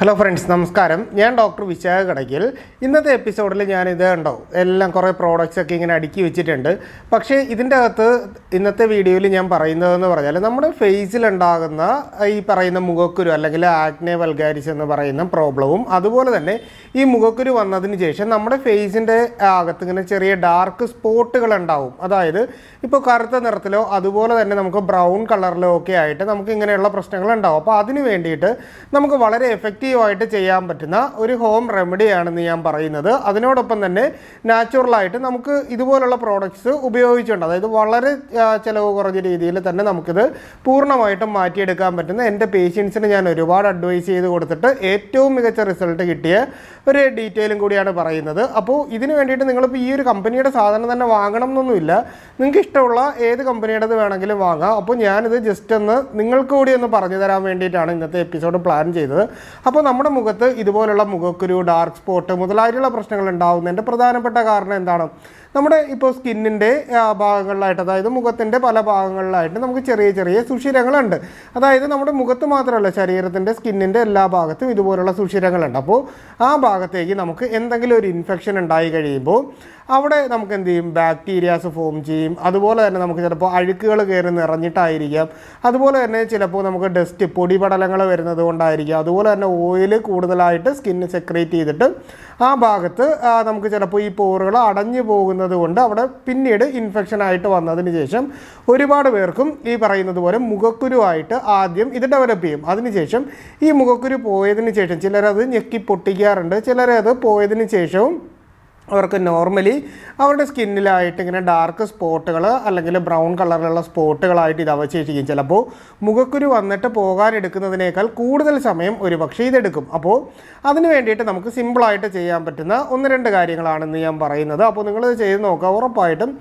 Hello friends നമസ്കാരം. ഞാൻ doctor Vishakha Kadakkal ഇന്നത്തെ എപ്പിസോഡിൽ ഞാൻ ഇത് ഉണ്ടോ എല്ലാം കുറേ പ്രോഡക്റ്റ്സ് ഒക്കെ ഇങ്ങനെ അടുക്കി വെച്ചിട്ടുണ്ട്. പക്ഷേ ഇതിന്റെ അകത്ത് ഇന്നത്തെ വീഡിയോയിൽ ഞാൻ പറയുന്നതെന്ന് പറഞ്ഞാൽ നമ്മുടെ ഫേസിലുണ്ടാകുന്ന ഈ പറയുന്ന മുഖക്കുരു അല്ലെങ്കിൽ ആക്നെ വൽഗാരിസ് എന്ന് പറയുന്ന പ്രോബ്ലവും അതുപോലെ തന്നെ ഈ മുഖക്കുരു വന്നതിന് ശേഷം നമ്മുടെ ഫേസിന്റെ അകത്ത് ഇങ്ങനെ ചെറിയ ഡാർക്ക് സ്പോട്ടുകൾ ഉണ്ടാവും. അതായത് ഇപ്പോൾ കറുത്ത നിറത്തിലോ അതുപോലെ തന്നെ നമുക്ക് ബ്രൗൺ കളറിലോ ഒക്കെ ആയിട്ട് നമുക്ക് ഇങ്ങനെയുള്ള പ്രശ്നങ്ങൾ ഉണ്ടാവും. അപ്പോൾ അതിന് വേണ്ടിയിട്ട് നമുക്ക് വളരെ എഫക്റ്റീവായിട്ട് ചെയ്യാൻ പറ്റുന്ന ഒരു ഹോം റെമഡിയാണെന്ന് ഞാൻ പറയുന്നത്. അതിനോടൊപ്പം തന്നെ നാച്ചുറലായിട്ട് നമുക്ക് ഇതുപോലുള്ള പ്രോഡക്റ്റ്സ് ഉപയോഗിച്ചുകൊണ്ട് അതായത് വളരെ ചിലവ് കുറഞ്ഞ രീതിയിൽ തന്നെ നമുക്കിത് പൂർണമായിട്ടും മാറ്റിയെടുക്കാൻ പറ്റുന്ന എന്റെ പേഷ്യൻസിന് ഞാൻ ഒരുപാട് അഡ്വൈസ് ചെയ്ത് കൊടുത്തിട്ട് ഏറ്റവും മികച്ച റിസൾട്ട് കിട്ടിയ ഒരു ഡീറ്റെയിലും കൂടിയാണ് പറയുന്നത്. അപ്പോൾ ഇതിന് വേണ്ടിയിട്ട് നിങ്ങളിപ്പോൾ ഈ ഒരു കമ്പനിയുടെ സാധനം തന്നെ വാങ്ങണം എന്നൊന്നുമില്ല. നിങ്ങൾക്ക് ഇഷ്ടമുള്ള ഏത് കമ്പനിയുടേത് വേണമെങ്കിലും വാങ്ങാം. അപ്പോൾ ഞാനിത് ജസ്റ്റ് ഒന്ന് നിങ്ങൾക്ക് കൂടി ഒന്ന് പറഞ്ഞു തരാൻ വേണ്ടിയിട്ടാണ് ഇന്നത്തെ എപ്പിസോഡ് പ്ലാൻ ചെയ്തത്. അപ്പോൾ നമ്മുടെ മുഖത്ത് ഇതുപോലുള്ള മുഖക്കുരു ഡാർക്ക് സ്പോട്ട് മുതലായിട്ടുള്ള പ്രശ്നങ്ങൾ ഉണ്ടാകുന്നതിന്റെ പ്രധാനപ്പെട്ട കാരണം എന്താണ്? നമ്മുടെ ഇപ്പോൾ സ്കിന്നിന്റെ ഭാഗങ്ങളിലായിട്ട് അതായത് മുഖത്തിന്റെ പല ഭാഗങ്ങളിലായിട്ട് നമുക്ക് ചെറിയ ചെറിയ സുഷിരങ്ങളുണ്ട്. അതായത് നമ്മുടെ മുഖത്ത് മാത്രമല്ല ശരീരത്തിന്റെ സ്കിന്നിന്റെ എല്ലാ ഭാഗത്തും ഇതുപോലുള്ള സുഷിരങ്ങളുണ്ട്. അപ്പോൾ ആ ഭാഗത്തേക്ക് നമുക്ക് എന്തെങ്കിലും ഒരു ഇൻഫെക്ഷൻ ഉണ്ടായി കഴിയുമ്പോൾ അവിടെ നമുക്ക് എന്ത് ചെയ്യും? ബാക്ടീരിയാസ് ഫോം ചെയ്യും. അതുപോലെ തന്നെ നമുക്ക് ചിലപ്പോൾ അഴുക്കുകൾ കയറി നിറഞ്ഞിട്ടായിരിക്കാം. അതുപോലെ തന്നെ ചിലപ്പോൾ നമുക്ക് ഡസ്റ്റ് പൊടിപടലങ്ങൾ വരുന്നത് കൊണ്ടായിരിക്കാം. അതുപോലെ തന്നെ ഓയിൽ കൂടുതലായിട്ട് സ്കിന്ന് സെക്രേറ്റ് ചെയ്തിട്ട് ആ ഭാഗത്ത് നമുക്ക് ചിലപ്പോൾ ഈ പോറുകൾ അടഞ്ഞു പോകുന്നത് കൊണ്ട് അവിടെ പിന്നീട് ഇൻഫെക്ഷൻ ആയിട്ട് വന്നതിന് ശേഷം ഒരുപാട് പേർക്കും ഈ പറയുന്നത് പോലെ മുഖക്കുരുവായിട്ട് ആദ്യം ഇത് ഡെവലപ്പ് ചെയ്യും. അതിനുശേഷം ഈ മുഖക്കുരു പോയതിന് ശേഷം ചിലരത് ഞെക്കി പൊട്ടിക്കാറുണ്ട് ചിലരത് പോയതിന് ശേഷവും അവർക്ക് നോർമലി അവരുടെ സ്കിന്നിലായിട്ട് ഇങ്ങനെ ഡാർക്ക് സ്പോട്ടുകൾ അല്ലെങ്കിൽ ബ്രൗൺ കളറിലുള്ള സ്പോട്ടുകളായിട്ട് ഇത് അവശേഷിക്കും. ചിലപ്പോൾ മുഖക്കുരു വന്നിട്ട് പോകാൻ എടുക്കുന്നതിനേക്കാൾ കൂടുതൽ സമയം ഒരു പക്ഷേ ഇതെടുക്കും. അപ്പോൾ അതിന് വേണ്ടിയിട്ട് നമുക്ക് സിമ്പിളായിട്ട് ചെയ്യാൻ പറ്റുന്ന ഒന്ന് രണ്ട് കാര്യങ്ങളാണെന്ന് ഞാൻ പറയുന്നത്. അപ്പോൾ നിങ്ങളിത് ചെയ്ത് നോക്കുക. ഉറപ്പായിട്ടും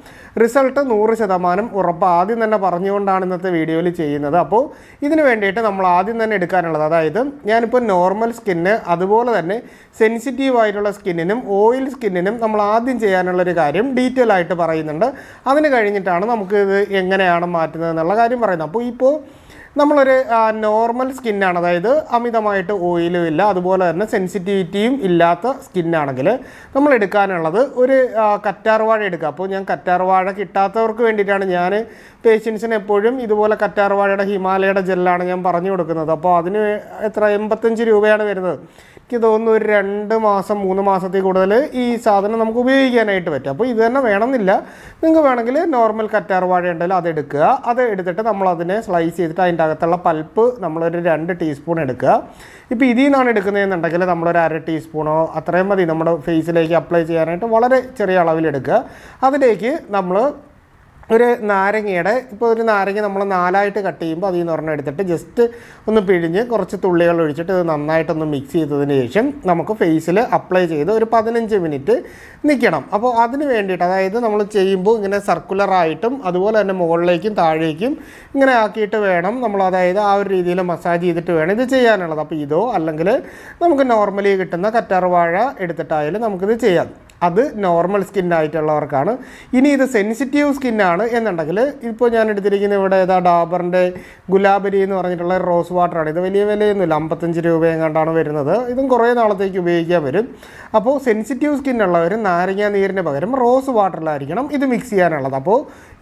റിസൾട്ട് നൂറ് ശതമാനം ഉറപ്പ് ആദ്യം തന്നെ പറഞ്ഞുകൊണ്ടാണ് ഇന്നത്തെ വീഡിയോയിൽ ചെയ്യുന്നത്. അപ്പോൾ ഇതിന് വേണ്ടിയിട്ട് നമ്മൾ ആദ്യം തന്നെ എടുക്കാനുള്ളത് അതായത് ഞാനിപ്പോൾ നോർമൽ സ്കിന്ന് അതുപോലെ തന്നെ സെൻസിറ്റീവ് ആയിട്ടുള്ള സ്കിന്നിനും ഓയിൽ സ്കിന്നിനും നമ്മൾ ആദ്യം ചെയ്യാനുള്ളൊരു കാര്യം ഡീറ്റെയിൽ ആയിട്ട് പറയുന്നുണ്ട്. അതിന് കഴിഞ്ഞിട്ടാണ് നമുക്ക് ഇത് എങ്ങനെയാണ് മാറ്റുന്നത് എന്നുള്ള കാര്യം പറയുന്നത്. അപ്പോൾ ഇപ്പോൾ നമ്മളൊരു നോർമൽ സ്കിന്നാണ് അതായത് അമിതമായിട്ട് ഓയിലും ഇല്ല. അതുപോലെ തന്നെ സെൻസിറ്റിവിറ്റിയും ഇല്ലാത്ത സ്കിന്നാണെങ്കിൽ നമ്മൾ എടുക്കാനുള്ളത് ഒരു കറ്റാർവാഴ എടുക്കുക. അപ്പോൾ ഞാൻ കറ്റാർവാഴ കിട്ടാത്തവർക്ക് വേണ്ടിയിട്ടാണ് ഞാൻ പേഷ്യൻസിന് എപ്പോഴും ഇതുപോലെ കറ്റാർവാഴയുടെ ഹിമാലയയുടെ ജെല്ലാണ് ഞാൻ പറഞ്ഞു കൊടുക്കുന്നത്. അപ്പോൾ അതിന് എത്ര? എൺപത്തഞ്ച് രൂപയാണ് വരുന്നത്. എനിക്ക് തോന്നുന്നു ഒരു രണ്ട് മാസം മൂന്ന് മാസത്തിൽ കൂടുതൽ ഈ സാധനം നമുക്ക് ഉപയോഗിക്കാനായിട്ട് പറ്റും. അപ്പോൾ ഇത് തന്നെ വേണമെന്നില്ല. നിങ്ങൾക്ക് വേണമെങ്കിൽ നോർമൽ കറ്റാർ വാഴ ഉണ്ടെങ്കിൽ അത് എടുക്കുക. അത് എടുത്തിട്ട് നമ്മൾ അതിനെ സ്ലൈസ് ചെയ്തിട്ട് അതിന്റെ അകത്തുള്ള പൾപ്പ് നമ്മളൊരു രണ്ട് ടീസ്പൂൺ എടുക്കുക. ഇപ്പോൾ ഇതിൽ നിന്നാണ് എടുക്കുന്നതെന്നുണ്ടെങ്കിൽ നമ്മളൊരു അര ടീസ്പൂണോ അത്രയും മതി. നമ്മുടെ ഫേസിലേക്ക് അപ്ലൈ ചെയ്യാനായിട്ട് വളരെ ചെറിയ അളവിലെടുക്കുക അതിലേക്ക് നമ്മൾ ഒരു നാരങ്ങയുടെ ഇപ്പോൾ ഒരു നാരങ്ങ നമ്മൾ നാലായിട്ട് കട്ട് ചെയ്യുമ്പോൾ അതിൽ നിന്ന് ഒരെണ്ണം എടുത്തിട്ട് ജസ്റ്റ് ഒന്ന് പിഴിഞ്ഞ് കുറച്ച് തുള്ളികൾ ഒഴിച്ചിട്ട് ഇത് നന്നായിട്ടൊന്ന് മിക്സ് ചെയ്തതിന് ശേഷം നമുക്ക് ഫേസിൽ അപ്ലൈ ചെയ്ത് ഒരു പതിനഞ്ച് മിനിറ്റ് നിൽക്കണം അപ്പോൾ അതിന് വേണ്ടിയിട്ട് അതായത് നമ്മൾ ചെയ്യുമ്പോൾ ഇങ്ങനെ സർക്കുലറായിട്ടും അതുപോലെ തന്നെ മുകളിലേക്കും താഴേക്കും ഇങ്ങനെ ആക്കിയിട്ട് വേണം നമ്മൾ അതായത് ആ ഒരു രീതിയിൽ മസാജ് ചെയ്തിട്ട് വേണം ഇത് ചെയ്യാനുള്ളത്. അപ്പോൾ ഇതോ അല്ലെങ്കിൽ നമുക്ക് നോർമലി കിട്ടുന്ന കറ്റാർ വാഴ എടുത്തിട്ടായാലും നമുക്കിത് ചെയ്യാം. അത് നോർമൽ സ്കിന്നായിട്ടുള്ളവർക്കാണ് ഇനി ഇത് സെൻസിറ്റീവ് സ്കിന്നാണ് എന്നുണ്ടെങ്കിൽ ഇപ്പോൾ ഞാൻ എടുത്തിരിക്കുന്ന ഇവിടെ ഏതാ ഡാബറിന്റെ ഗുലാബരി എന്ന് പറഞ്ഞിട്ടുള്ള റോസ് വാട്ടറാണ് ഇത് വലിയ വിലയൊന്നുമില്ല അമ്പത്തഞ്ച് രൂപ എങ്ങാണ്ടാണ് വരുന്നത്. ഇതും കുറേ നാളത്തേക്ക് ഉപയോഗിക്കാൻ വരും. അപ്പോൾ സെൻസിറ്റീവ് സ്കിന്നുള്ളവർ നാരങ്ങ നീരിന് പകരം റോസ് വാട്ടറിലായിരിക്കണം ഇത് മിക്സ് ചെയ്യാനുള്ളത്. അപ്പോൾ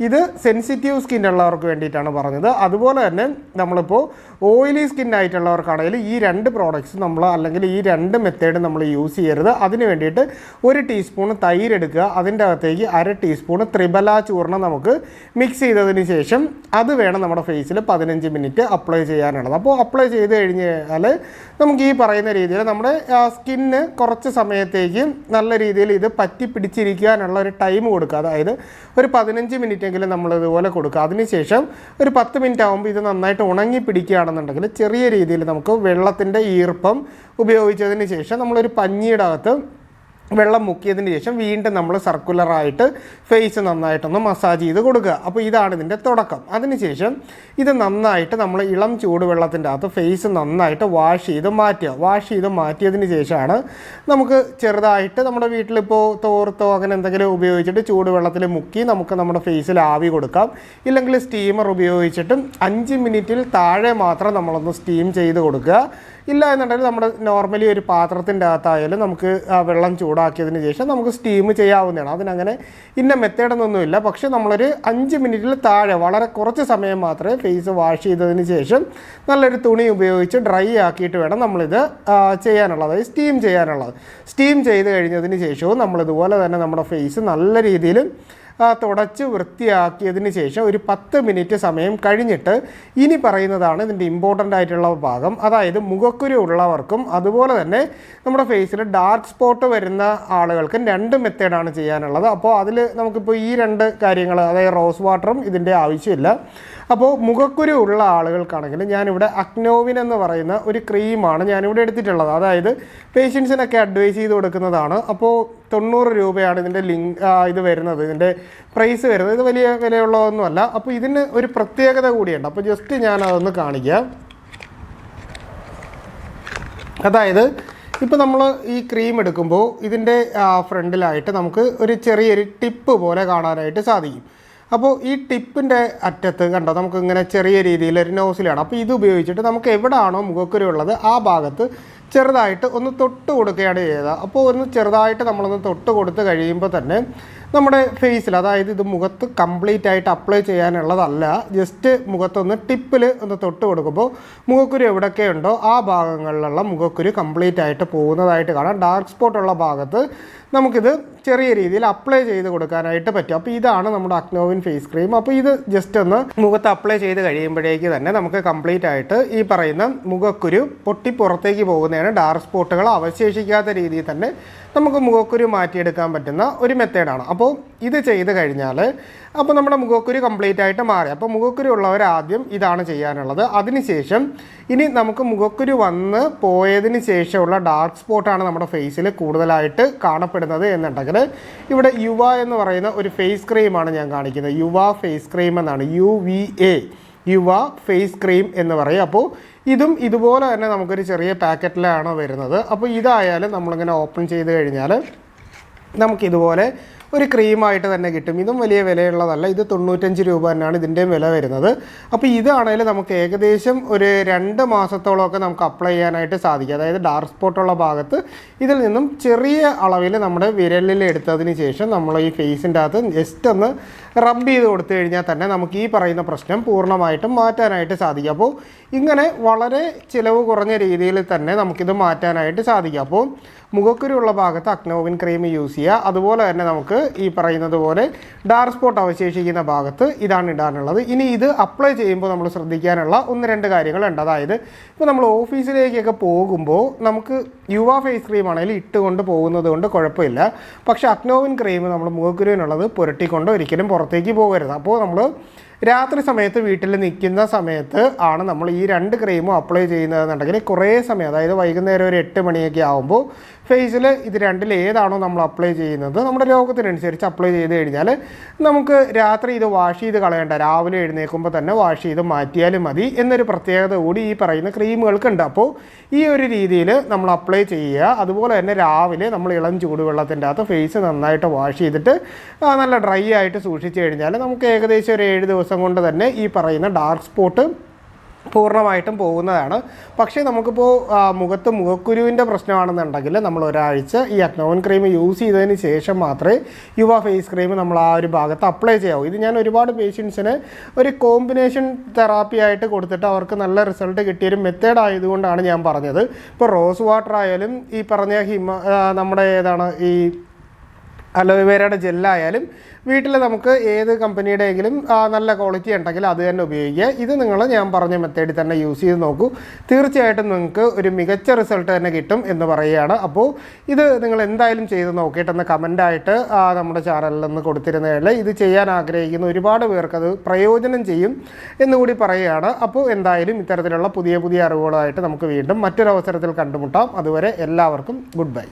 ഇത് സെൻസിറ്റീവ് സ്കിന്നുള്ളവർക്ക് വേണ്ടിയിട്ടാണ് പറഞ്ഞത്. അതുപോലെ തന്നെ നമ്മളിപ്പോൾ ഓയിലി സ്കിൻ ആയിട്ടുള്ളവർക്കാണെങ്കിൽ ഈ രണ്ട് പ്രോഡക്റ്റ്സ് നമ്മൾ അല്ലെങ്കിൽ ഈ രണ്ട് മെത്തേഡ് നമ്മൾ യൂസ് ചെയ്യരുത്. അതിന് വേണ്ടിയിട്ട് ഒരു ടീസ്പൂൺ തൈര് എടുക്കുക. അതിന്റെ അകത്തേക്ക് അര ടീസ്പൂൺ ത്രിബല ചൂർണം നമുക്ക് മിക്സ് ചെയ്തതിന് ശേഷം അത് വേണം നമ്മുടെ ഫേസിൽ പതിനഞ്ച് മിനിറ്റ് അപ്ലൈ ചെയ്യാനുള്ളത്. അപ്പോൾ അപ്ലൈ ചെയ്ത് കഴിഞ്ഞ് കഴിഞ്ഞാൽ നമുക്ക് ഈ പറയുന്ന രീതിയിൽ നമ്മുടെ സ്കിന്ന് കുറച്ച് സമയത്തേക്ക് നല്ല രീതിയിൽ ഇത് പറ്റി പിടിച്ചിരിക്കാനുള്ള ഒരു ടൈം കൊടുക്കുക. അതായത് ഒരു പതിനഞ്ച് മിനിറ്റ് എങ്കിലും നമ്മൾ ഇതുപോലെ കൊടുക്കുക. അതിനുശേഷം ഒരു പത്ത് മിനിറ്റ് ആകുമ്പോൾ ഇത് നന്നായിട്ട് ഉണങ്ങി പിടിക്കുകയാണെന്നുണ്ടെങ്കിൽ ചെറിയ രീതിയിൽ നമുക്ക് വെള്ളത്തിന്റെ ഈർപ്പം ഉപയോഗിച്ചതിന് ശേഷം നമ്മളൊരു പഞ്ഞിയുടെ അകത്ത് വെള്ളം മുക്കിയതിന് ശേഷം വീണ്ടും നമ്മൾ സർക്കുലറായിട്ട് ഫേസ് നന്നായിട്ടൊന്ന് മസാജ് ചെയ്ത് കൊടുക്കുക. അപ്പോൾ ഇതാണ് ഇതിന്റെ തുടക്കം. അതിനുശേഷം ഇത് നന്നായിട്ട് നമ്മൾ ഇളം ചൂടുവെള്ളത്തിന്റെ അകത്ത് ഫേസ് നന്നായിട്ട് വാഷ് ചെയ്ത് മാറ്റുക. വാഷ് ചെയ്ത് മാറ്റിയതിന് ശേഷമാണ് നമുക്ക് ചെറുതായിട്ട് നമ്മുടെ വീട്ടിലിപ്പോൾ തോർത്തോ അങ്ങനെ എന്തെങ്കിലും ഉപയോഗിച്ചിട്ട് ചൂടുവെള്ളത്തിൽ മുക്കി നമുക്ക് നമ്മുടെ ഫേസിൽ ആവി കൊടുക്കാം. ഇല്ലെങ്കിൽ സ്റ്റീമർ ഉപയോഗിച്ചിട്ടും അഞ്ച് മിനിറ്റിൽ താഴെ മാത്രം നമ്മളൊന്ന് സ്റ്റീം ചെയ്ത് കൊടുക്കുക. ഇല്ല എന്നുണ്ടെങ്കിൽ നമ്മുടെ നോർമലി ഒരു പാത്രത്തിന്റെ അകത്തായാലും നമുക്ക് ആ വെള്ളം ചൂടാക്കിയതിന് ശേഷം നമുക്ക് സ്റ്റീം ചെയ്യാവുന്നതാണ്. അതിനങ്ങനെ ഇന്ന മെത്തേഡെന്നൊന്നുമില്ല പക്ഷേ നമ്മളൊരു അഞ്ച് മിനിറ്റിൽ താഴെ വളരെ കുറച്ച് സമയം മാത്രമേ ഫേസ് വാഷ് ചെയ്തതിന് ശേഷം നല്ലൊരു തുണി ഉപയോഗിച്ച് ഡ്രൈ ആക്കിയിട്ട് വേണം നമ്മളിത് ചെയ്യാനുള്ളത്. അതായത് സ്റ്റീം ചെയ്യാനുള്ളത്. സ്റ്റീം ചെയ്ത് കഴിഞ്ഞതിന് ശേഷവും നമ്മളിതുപോലെ തന്നെ നമ്മുടെ ഫേസ് നല്ല രീതിയിൽ തുടച്ച് വൃത്തിയാക്കിയതിന് ശേഷം ഒരു പത്ത് മിനിറ്റ് സമയം കഴിഞ്ഞിട്ട് ഇനി പറയുന്നതാണ് ഇതിന്റെ ഇമ്പോർട്ടന്റ് ആയിട്ടുള്ള ഭാഗം. അതായത് മുഖക്കുരു ഉള്ളവർക്കും അതുപോലെ തന്നെ നമ്മുടെ ഫേസിൽ ഡാർക്ക് സ്പോട്ട് വരുന്ന ആളുകൾക്കും രണ്ട് മെത്തേഡാണ് ചെയ്യാനുള്ളത്. അപ്പോൾ അതിൽ നമുക്കിപ്പോൾ ഈ രണ്ട് കാര്യങ്ങൾ അതായത് റോസ് വാട്ടറും ഇതിന്റെ ആവശ്യമില്ല. അപ്പോൾ മുഖക്കുരു ഉള്ള ആളുകൾക്കാണെങ്കിൽ ഞാനിവിടെ അക്നോവിൻ എന്ന് പറയുന്ന ഒരു ക്രീമാണ് ഞാനിവിടെ എടുത്തിട്ടുള്ളത്. അതായത് പേഷ്യൻസിനൊക്കെ അഡ്വൈസ് ചെയ്ത് കൊടുക്കുന്നതാണ്. അപ്പോൾ തൊണ്ണൂറ് രൂപയാണ് ഇതിന്റെ ലിങ്ക് ഇത് വരുന്നത്. ഇതിന്റെ പ്രൈസ് വരുന്നത്. ഇത് വലിയ വിലയുള്ളതൊന്നുമല്ല. അപ്പോൾ ഇതിന് ഒരു പ്രത്യേകത കൂടിയുണ്ട്. അപ്പോൾ ജസ്റ്റ് ഞാൻ അതൊന്ന് കാണിക്കാം. അതായത് ഇപ്പോൾ നമ്മൾ ഈ ക്രീം എടുക്കുമ്പോൾ ഇതിന്റെ ഫ്രണ്ടിലായിട്ട് നമുക്ക് ഒരു ചെറിയൊരു ടിപ്പ് പോലെ കാണാനായിട്ട് സാധിക്കും. അപ്പോൾ ഈ ടിപ്പിന്റെ അറ്റത്ത് കണ്ടോ നമുക്ക് ഇങ്ങനെ ചെറിയ രീതിയിൽ ഒരു നോസിലാണ്. അപ്പോൾ ഇത് ഉപയോഗിച്ചിട്ട് നമുക്ക് എവിടെയാണോ മുഖക്കുരു ഉള്ളത് ആ ഭാഗത്ത് ചെറുതായിട്ട് ഒന്ന് തൊട്ട് കൊടുക്കുകയാണ് ചെയ്തത്. അപ്പോൾ ഒന്ന് ചെറുതായിട്ട് നമ്മളൊന്ന് തൊട്ട് കൊടുത്ത് കഴിയുമ്പോൾ തന്നെ നമ്മുടെ ഫേസിൽ അതായത് ഇത് മുഖത്ത് കംപ്ലീറ്റ് ആയിട്ട് അപ്ലൈ ചെയ്യാനുള്ളതല്ല ജസ്റ്റ് മുഖത്തൊന്ന് ടിപ്പിൽ ഒന്ന് തൊട്ട് കൊടുക്കുമ്പോൾ മുഖക്കുരു എവിടെയൊക്കെ ഉണ്ടോ ആ ഭാഗങ്ങളിലുള്ള മുഖക്കുരു കംപ്ലീറ്റ് ആയിട്ട് പോകുന്നതായിട്ട് കാണാം. ഡാർക്ക് സ്പോട്ടുള്ള ഭാഗത്ത് നമുക്കിത് ചെറിയ രീതിയിൽ അപ്ലൈ ചെയ്ത് കൊടുക്കാനായിട്ട് പറ്റും. അപ്പോൾ ഇതാണ് നമ്മുടെ അക്നോവിൻ ഫേസ് ക്രീം അപ്പോൾ ഇത് ജസ്റ്റ് ഒന്ന് മുഖത്ത് അപ്ലൈ ചെയ്ത് കഴിയുമ്പോഴേക്ക് തന്നെ നമുക്ക് കംപ്ലീറ്റ് ആയിട്ട് ഈ പറയുന്ന മുഖക്കുരു പൊട്ടി പുറത്തേക്ക് ഡാർക്ക് സ്പോട്ടുകൾ അവശേഷിക്കാത്ത രീതിയിൽ തന്നെ നമുക്ക് മുഖക്കുരു മാറ്റിയെടുക്കാൻ പറ്റുന്ന ഒരു മെത്തേഡാണ് അപ്പോൾ ഇത് ചെയ്ത് കഴിഞ്ഞാൽ അപ്പോൾ നമ്മുടെ മുഖക്കുരു കംപ്ലീറ്റ് ആയിട്ട് മാറി. അപ്പോൾ മുഖക്കുരു ഉള്ളവർ ആദ്യം ഇതാണ് ചെയ്യാനുള്ളത്. അതിനുശേഷം ഇനി നമുക്ക് മുഖക്കുരു വന്ന് പോയതിന് ശേഷമുള്ള ഡാർക്ക് സ്പോട്ടാണ് നമ്മുടെ ഫേസിൽ കൂടുതലായിട്ട് കാണപ്പെടുന്നത്. എന്നുണ്ടെങ്കിൽ ഇവിടെ യുവ എന്ന് പറയുന്ന ഒരു ഫേസ് ക്രീമാണ് ഞാൻ കാണിക്കുന്നത്. യുവ ഫേസ് ക്രീം എന്നാണ്. U V A. Yuva face cream എന്ന് പറയും. അപ്പോൾ ഇതും ഇതുപോലെ തന്നെ നമുക്കൊരു ചെറിയ പാക്കറ്റിലാണ് വരുന്നത്. അപ്പോൾ ഇതായാലും നമ്മളിങ്ങനെ ഓപ്പൺ ചെയ്ത് കഴിഞ്ഞാൽ നമുക്കിതുപോലെ ഒരു ക്രീമായിട്ട് തന്നെ കിട്ടും. ഇതും വലിയ വിലയുള്ളതല്ല. ഇത് തൊണ്ണൂറ്റഞ്ച് രൂപ തന്നെയാണ് ഇതിന്റെയും വില വരുന്നത്. അപ്പോൾ ഇതാണെങ്കിൽ നമുക്ക് ഏകദേശം ഒരു രണ്ട് മാസത്തോളമൊക്കെ നമുക്ക് അപ്ലൈ ചെയ്യാനായിട്ട് സാധിക്കും. അതായത് ഡാർക്ക് സ്പോട്ടുള്ള ഭാഗത്ത് ഇതിൽ നിന്നും ചെറിയ അളവിൽ നമ്മുടെ വിരലിൽ എടുത്തതിന് ശേഷം നമ്മൾ ഈ ഫേസിന്റെ അകത്ത് ജസ്റ്റ് ഒന്ന് റബ്ബ് ചെയ്ത് കൊടുത്തു കഴിഞ്ഞാൽ തന്നെ നമുക്ക് ഈ പറയുന്ന പ്രശ്നം പൂർണമായിട്ടും മാറ്റാനായിട്ട് സാധിക്കും. അപ്പോൾ ഇങ്ങനെ വളരെ ചിലവ് കുറഞ്ഞ രീതിയിൽ തന്നെ നമുക്കിത് മാറ്റാനായിട്ട് സാധിക്കും. അപ്പോൾ മുഖക്കുരുള്ള ഭാഗത്ത് അക്നോവിൻ ക്രീം യൂസ് ചെയ്യുക. അതുപോലെ തന്നെ നമുക്ക് ഈ പറയുന്നത് പോലെ ഡാർക്ക് സ്പോട്ട് അവശേഷിക്കുന്ന ഭാഗത്ത് ഇതാണ് ഇടാനുള്ളത്. ഇനി ഇത് അപ്ലൈ ചെയ്യുമ്പോൾ നമ്മൾ ശ്രദ്ധിക്കാനുള്ള ഒന്ന് രണ്ട് കാര്യങ്ങളുണ്ട്. അതായത് ഇപ്പോൾ നമ്മൾ ഓഫീസിലേക്കൊക്കെ പോകുമ്പോൾ നമുക്ക് യുവ ഫേസ് ക്രീം ആണെങ്കിൽ ഇട്ടുകൊണ്ട് പോകുന്നത് കൊണ്ട് കുഴപ്പമില്ല. പക്ഷേ അക്നോവിൻ ക്രീം നമ്മൾ മുഖക്കുരുവിനുള്ളത് പുരട്ടിക്കൊണ്ട് ഒരിക്കലും പുറത്തേക്ക് പോകരുത്. അപ്പോൾ നമ്മൾ രാത്രി സമയത്ത് വീട്ടിൽ നിൽക്കുന്ന സമയത്ത് ആണ് നമ്മൾ ഈ രണ്ട് ക്രീമും അപ്ലൈ ചെയ്യുന്നതെന്നുണ്ടെങ്കിൽ കുറേ സമയം അതായത് വൈകുന്നേരം ഒരു എട്ട് മണിയൊക്കെ ആകുമ്പോൾ ഫേസിൽ ഇത് രണ്ടിൽ ഏതാണോ നമ്മൾ അപ്ലൈ ചെയ്യുന്നത് നമ്മുടെ രോഗത്തിനനുസരിച്ച് അപ്ലൈ ചെയ്ത് കഴിഞ്ഞാൽ നമുക്ക് രാത്രി ഇത് വാഷ് ചെയ്ത് കളയേണ്ട. രാവിലെ എഴുന്നേൽക്കുമ്പോൾ തന്നെ വാഷ് ചെയ്ത് മാറ്റിയാലും മതി എന്നൊരു പ്രത്യേകത കൂടി ഈ പറയുന്ന ക്രീമുകൾക്കുണ്ട്. അപ്പോൾ ഈ ഒരു രീതിയിൽ നമ്മൾ അപ്ലൈ ചെയ്യുക. അതുപോലെ തന്നെ രാവിലെ നമ്മൾ ഇളം ചൂടുവെള്ളത്തിന്റെ അകത്ത് ഫേസ് നന്നായിട്ട് വാഷ് ചെയ്തിട്ട് നല്ല ഡ്രൈ ആയിട്ട് സൂക്ഷിച്ച് കഴിഞ്ഞാൽ നമുക്ക് ഏകദേശം ഒരു ഏഴ് ദിവസം കൊണ്ട് തന്നെ ഈ പറയുന്ന ഡാർക്ക് സ്പോട്ട് പൂർണമായിട്ടും പോകുന്നതാണ്. പക്ഷേ നമുക്കിപ്പോൾ മുഖത്ത് മുഖക്കുരുവിന്റെ പ്രശ്നമാണെന്നുണ്ടെങ്കിൽ നമ്മൾ ഒരാഴ്ച ഈ അക്നോവൻ ക്രീം യൂസ് ചെയ്തതിന് ശേഷം മാത്രമേ യുവ ഫേസ് ക്രീം നമ്മൾ ആ ഒരു ഭാഗത്ത് അപ്ലൈ ചെയ്യാവൂ. ഇത് ഞാൻ ഒരുപാട് പേഷ്യൻസിന് ഒരു കോമ്പിനേഷൻ തെറാപ്പി ആയിട്ട് കൊടുത്തിട്ട് അവർക്ക് നല്ല റിസൾട്ട് കിട്ടിയൊരു മെത്തേഡ് ആയതുകൊണ്ടാണ് ഞാൻ പറഞ്ഞത്. ഇപ്പോൾ റോസ് വാട്ടർ ആയാലും ഈ പറഞ്ഞ ഹിമ നമ്മുടെ ഏതാണ് ഈ അലോവേരയുടെ ജെല്ലായാലും വീട്ടിൽ നമുക്ക് ഏത് കമ്പനിയുടെയെങ്കിലും നല്ല ക്വാളിറ്റി ഉണ്ടെങ്കിൽ അത് തന്നെ ഉപയോഗിക്കുക. ഇത് നിങ്ങൾ ഞാൻ പറഞ്ഞ മെത്തേഡിൽ തന്നെ യൂസ് ചെയ്ത് നോക്കൂ. തീർച്ചയായിട്ടും നിങ്ങൾക്ക് ഒരു മികച്ച റിസൾട്ട് തന്നെ കിട്ടും എന്ന് പറയുകയാണ്. അപ്പോൾ ഇത് നിങ്ങൾ എന്തായാലും ചെയ്ത് നോക്കിയിട്ടെന്ന് കമന്റായിട്ട് നമ്മുടെ ചാനലിൽ നിന്ന് കൊടുത്തിരുന്നതിൽ ഇത് ചെയ്യാൻ ആഗ്രഹിക്കുന്ന ഒരുപാട് പേർക്ക് അത് പ്രയോജനം ചെയ്യും എന്നുകൂടി പറയുകയാണ്. അപ്പോൾ എന്തായാലും ഇത്തരത്തിലുള്ള പുതിയ പുതിയ അറിവുകളായിട്ട് നമുക്ക് വീണ്ടും മറ്റൊരവസരത്തിൽ കണ്ടുമുട്ടാം. അതുവരെ എല്ലാവർക്കും ഗുഡ് ബൈ